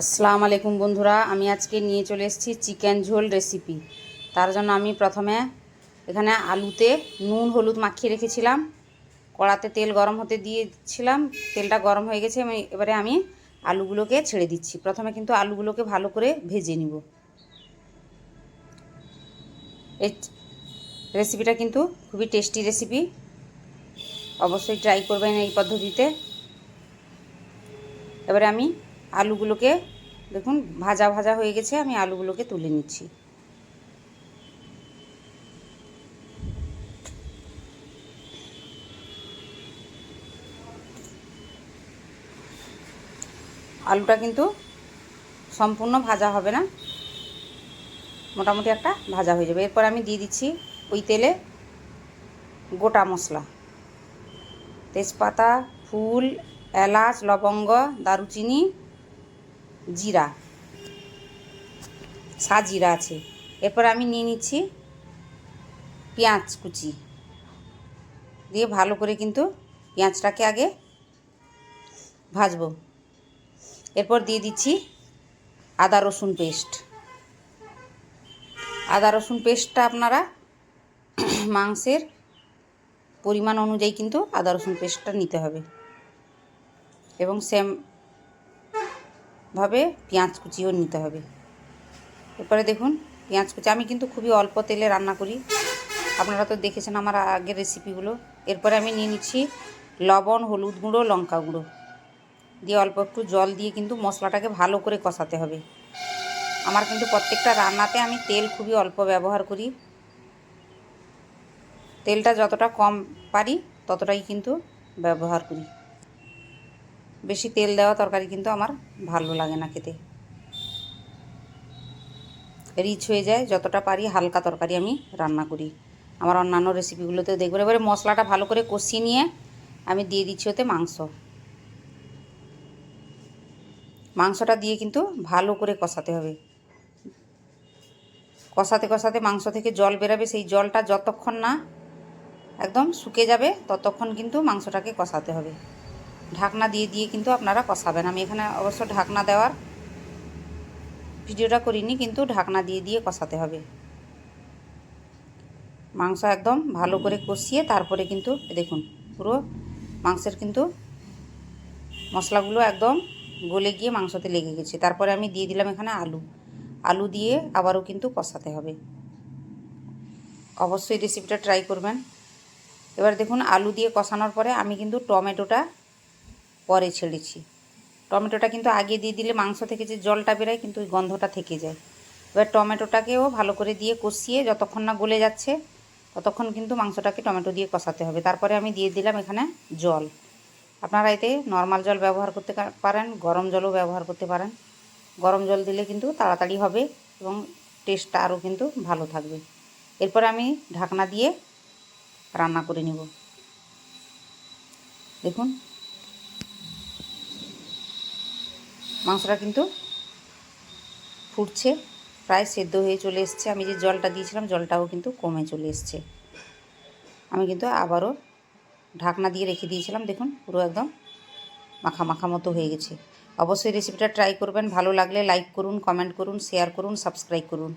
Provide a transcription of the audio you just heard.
আসসালামু আলাইকুম বন্ধুরা, আমি আজকে নিয়ে চলে এসেছি চিকেন ঝোল রেসিপি তার জন্য আমি প্রথমে এখানে আলুতে নুন, হলুদ মাখিয়ে রেখেছিলাম। কড়াতে তেল গরম হতে দিয়েছিলাম, তেলটা গরম হয়ে গেছে, আমি এবারে আমি আলুগুলোকে ছেড়ে দিচ্ছি। প্রথমে কিন্তু আলুগুলোকে ভালো করে ভেজে নিব। রেসিপিটা কিন্তু খুবই টেস্টি রেসিপি অবশ্যই ট্রাই করবেন এই পদ্ধতিতে। এবারে আমি আলুগুলোকে, দেখুন, ভাজা ভাজা হয়ে গেছে, আমি আলুগুলোকে তুলে নিচ্ছি। আলুটা কিন্তু সম্পূর্ণ ভাজা হবে না। মোটামুটি একটা ভাজা হয়ে যাবে। এরপর আমি দিয়ে দিচ্ছি ওই তেলে গোটা মশলা। তেজপাতা, ফুল, এলাচ, লবঙ্গ, দারুচিনি জিরা। সাজিরা আছে। এরপর আমি নিয়ে নিচ্ছি পেঁয়াজ কুচি। দিয়ে ভালো করে কিন্তু পেঁয়াজটাকে আগে ভাজবো। এরপর দিয়ে দিচ্ছি আদা রসুন পেস্ট। আদা রসুন পেস্টটা আপনারা মাংসের পরিমাণ অনুযায়ী কিন্তু আদা রসুন পেস্টটা নিতে হবে। এবং সেম ভাবে পেঁয়াজ কুচিও নিতে হবে। এরপরে দেখুন, পেঁয়াজ কুচি, আমি কিন্তু খুবই অল্প তেলে রান্না করি। আপনারা তো দেখেছেন আমার আগের রেসিপিগুলো এরপরে আমি নিয়ে নিচ্ছি লবণ, হলুদ গুঁড়ো, লঙ্কা গুঁড়ো। দিয়ে অল্প একটু জল দিয়ে কিন্তু মশলাটাকে ভালো করে কষাতে হবে। আমার কিন্তু প্রত্যেকটা রান্নাতে আমি তেল খুবই অল্প ব্যবহার করি। তেলটা যতটা কম পারি ততটাই কিন্তু ব্যবহার করি। বেশি তেল দেওয়া তরকারি কিন্তু আমার ভালো লাগে না খেতে। রিচ হয়ে যায়, যতটা পারি হালকা তরকারি আমি রান্না করি। আমার অন্যান্য রেসিপিগুলোতেও দেখবেন এবারে মশলাটা ভালো করে কষিয়ে নিয়ে আমি দিয়ে দিচ্ছি ওতে মাংস। মাংসটা দিয়ে কিন্তু ভালো করে কষাতে হবে। কষাতে কষাতে মাংস থেকে জল বেরাবে, সেই জলটা যতক্ষণ না একদম শুকে যাবে, ততক্ষণ কিন্তু মাংসটাকে কষাতে হবে। ঢাকনা দিয়ে দিয়ে কিন্তু আপনারা কষাবেন। আমি এখানে অবশ্য ঢাকনা দেওয়ার ভিডিওটা করিনি, কিন্তু ঢাকনা দিয়ে দিয়ে কষাতে হবে। মাংস একদম ভালো করে কষিয়ে তারপরে কিন্তু দেখুন, পুরো মাংসের কিন্তু মশলাগুলো একদম গলে গিয়ে মাংসতে লেগে গেছে। তারপরে আমি দিয়ে দিলাম এখানে আলু। আলু দিয়ে আবারও কিন্তু কষাতে হবে। অবশ্যই রেসিপিটা ট্রাই করবেন। এবার দেখুন, আলু দিয়ে কষানোর পরে আমি কিন্তু টমেটোটা পরে ছেড়েছি। টমেটোটা কিন্তু আগে দিয়ে দিলে মাংস থেকে যে জলটা বেরোয় কিন্তু ওই গন্ধটা থেকে যায়। এবার টমেটোটাকেও ভালো করে দিয়ে কষিয়ে যতক্ষণ না গলে যাচ্ছে, ততক্ষণ কিন্তু মাংসটাকে টমেটো দিয়ে কষাতে হবে। তারপরে আমি দিয়ে দিলাম এখানে জল। আপনারা এতে নর্মাল জল ব্যবহার করতে পারেন, গরম জলও ব্যবহার করতে পারেন। গরম জল দিলে কিন্তু তাড়াতাড়ি হবে এবং টেস্টটা আরও কিন্তু ভালো থাকবে। এরপর আমি ঢাকনা দিয়ে রান্না করে নিব। দেখুন। মাংসটা কিন্তু ফুটছে, প্রায় সেদ্ধ হয়ে চলে এসছে। আমি যে জলটা দিয়েছিলাম, জলটাও কিন্তু কমে চলে এসছে। আমি কিন্তু আবারও ঢাকনা দিয়ে রেখে দিয়েছিলাম, দেখুন, পুরো একদম মাখা মাখা মতো হয়ে গেছে। অবশ্যই রেসিপিটা ট্রাই করবেন, ভালো লাগলে লাইক করুন, কমেন্ট করুন, শেয়ার করুন, সাবস্ক্রাইব করুন।